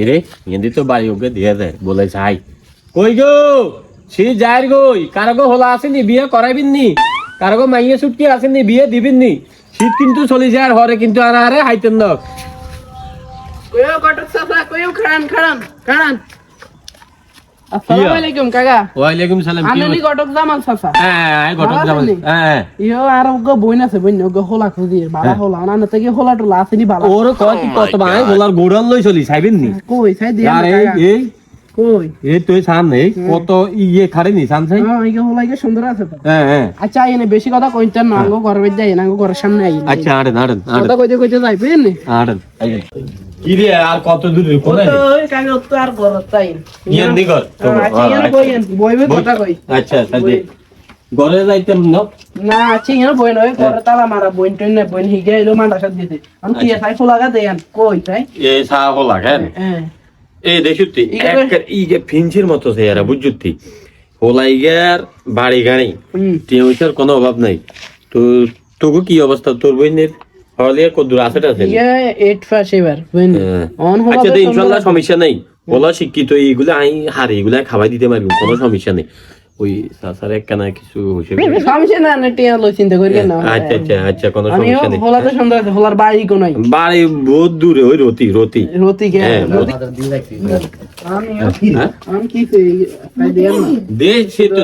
এরে, এদি তো বাড়ি ওকে দিয়ে দেয়, বলে যাই। কই গো? সে কারও গো হলা আসেনি, বিয়ে করাইবেন নি কারও গো মাইয়ে ছুটকি আসেনি, বিয়ে দিবিন নি শীত কিন্তু চলে যায় আর হরে কিন্তু আর আরে হাইতেন দক কইও কটক সাফা কইও খাড়ান খাড়ান খাড়ান। আসসালামু আলাইকুম কাকা। ওয়ালাইকুম সালাম কি আনেনি কটক জামাল সাফা হ্যাঁ ঘটক ভালো জামাল। হ্যাঁ ইয়ো আর ওগো বইন আছে বইন ওগো হোলা খুদি বালা হোলা না থেকে হোলা টোলা আসেনি বালা? ওর কত কত ভাই গোলার গোড়ান লই চলি চাইবেন নি? কই ছাই দিয়া আর এই এই কই? এই তুই সামনে কত ইয়ে খারে নি সামনে হ্যাঁ ইগে হোলা ইগে সুন্দর আছে তো? হ্যাঁ হ্যাঁ। আচ্ছা এনে বেশি কথা কইতেন না আঙ্গো ঘর বেজ যাই না আঙ্গো ঘরের সামনে আই। আচ্ছা আড়েন আড়েন কথা কইতে কইতে যাইবেন নি? আড়েন কি রে আর কত দূর কোনে ওই কাকা তো আর ঘর তাই নিগর আচ্ছা ইয়ার বইবে কথা কই? আচ্ছা আচ্ছা ঘরে যাইতাম না? না আচ্ছা ইয়ার বইন ওই ঘরে তালা মারা বইন টইন না বইন হিগে এলো মান্ডা সাথ দিতে। আমি কি তাই ফুলাগা দেয়ান কই তাই এ সা হলা কেন হ্যাঁ। এই দেখুতি এক ইগে ফিঞ্চির মতো সে এরা বুঝুতি হোলা ইগার বাড়ি গাড়ি হুম টিউশন কোনো অভাব নাই। তো তোকে কি অবস্থা? তোর বইনের? হলে কত দূর আছে আছে ইয়ে এইট পাস এবার বইন হ্যাঁ। অন হলো আচ্ছা তো তো সুন্দর ইনশাল্লাহ আছে। সমস্যা নাই। ওলা শিক্ষিত এইগুলো আই হারে এগুলা খাওয়াই দিতে পারবি কোনো সমস্যা নেই। ওই সাসার একখানা কিছু সমস্যা না না টিয়া লই চিন্তা করি না আচ্ছা আচ্ছা আচ্ছা কোনো সমস্যা নেই। হোলাতে সুন্দর আছে হোলার বাড়ি কো নাই। বাড়ি বহুত দূরে ওই রতি রতি। রতি কে? হ্যাঁ, আমি হ্যাঁ? আমি কি সে তো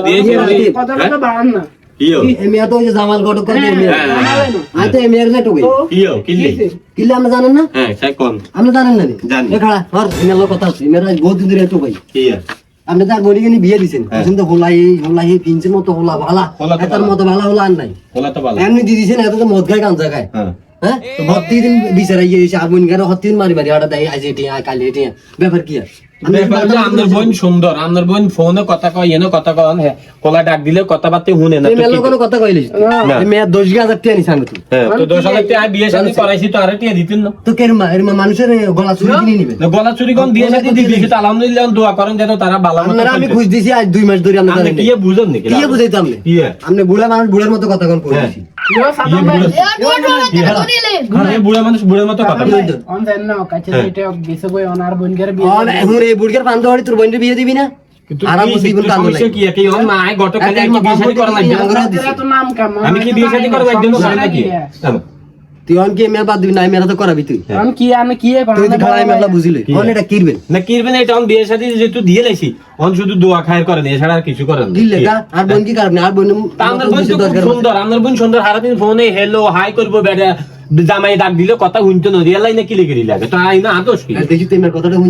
না। ইয়ো এমিয়া তো ওই যে জামাল গটক করে হ্যাঁ, এমিয়া হ্যাঁ, বাড়ালে না। আই তো এমিয়ার না টুকুই ইয়ো কিল্লি কিসে? আমরা জানেন না? হ্যাঁ সাই কোন? আপনি জানেন না জানি। খাড়া ধর এমিয়ার লোক কথা আছে এমিয়ার আজ বহুত দূরে টুকাই। ইয়া আপনি তার বলি গনি বিয়ে দিছেন। হ্যাঁ। কিন্তু হোলাই হোলাই ফিনছের মতো হোলা ভালা। এটার মতো ভালা হোলা আর নাই। বলা তো ভালো। এমনি দি দিছেন এত তো মদ খায় গান জায়গায় হ্যাঁ। হ্যাঁ? তো ভর্তি দিন বিচারা ইয়ে এসে বোন গারে হত্তিন মারি মারি আড়া দেয় আজ এটি কাল এটি ব্যাপার কি আর? ব্যাপার হলো আপনার বোন সুন্দর আপনার বোন ফোনে কথা কয় এনে কথা কয় হ্যাঁ কোলা ডাক দিলে না কোনো কথা তুই হ্যাঁ তো বিয়ে শাদী করাইছি তো আরে টিয়া দিতেন না। তো কেরমা এরমা মানুষের গলা চুরি কিনে নিবে। না, গলা চুরি কোন বিয়ে শাদী দিবি সেটা আলহামদুলিল্লাহ দোয়া করেন যেন তারা ভালো মতো আপনারা আমি খুঁজ দিছি আজ দুই মাস ধরে আমরা কি বুঝেন নাকি কি বুঝাইতাম ইয়ে আপনি? বুড়া মানুষ বুড়ার মতো কথা কোন কইছি তোর বোনের বিয়ে দিবি না আমি কি বিয়ে শাদী করা লাগবে আমরা তোর এত নাম কাম আমি কি বিয়ে শাদী করা লাগবে না করে নাকি। তুই অন কি মেয়ে বাদ দিবি না মেয়েরা তো করাবি তুই? আমি কি আমি কি তুই যদি খাড়াই মেলা বুঝিলে। অন এটা কিরবেন? না কিরবেন এটা অন বিয়ে শাদী যেহেতু দিয়ে লাইছি অন শুধু দোয়া খায়ের করেন এছাড়া আর কিছু করেন না। দিলে গা আর বোন কি কারণ? আর বোন তা বোন সুন্দর আপনার বোন সুন্দর সারাদিন ফোনে হেলো হাই করব বেটা জামাই ডাক দিলে কথা শুনতে নদী এলাই না কি লেগে লাগে তো আই না আদোষ কি দেখি তুই কথাটা শুনছি?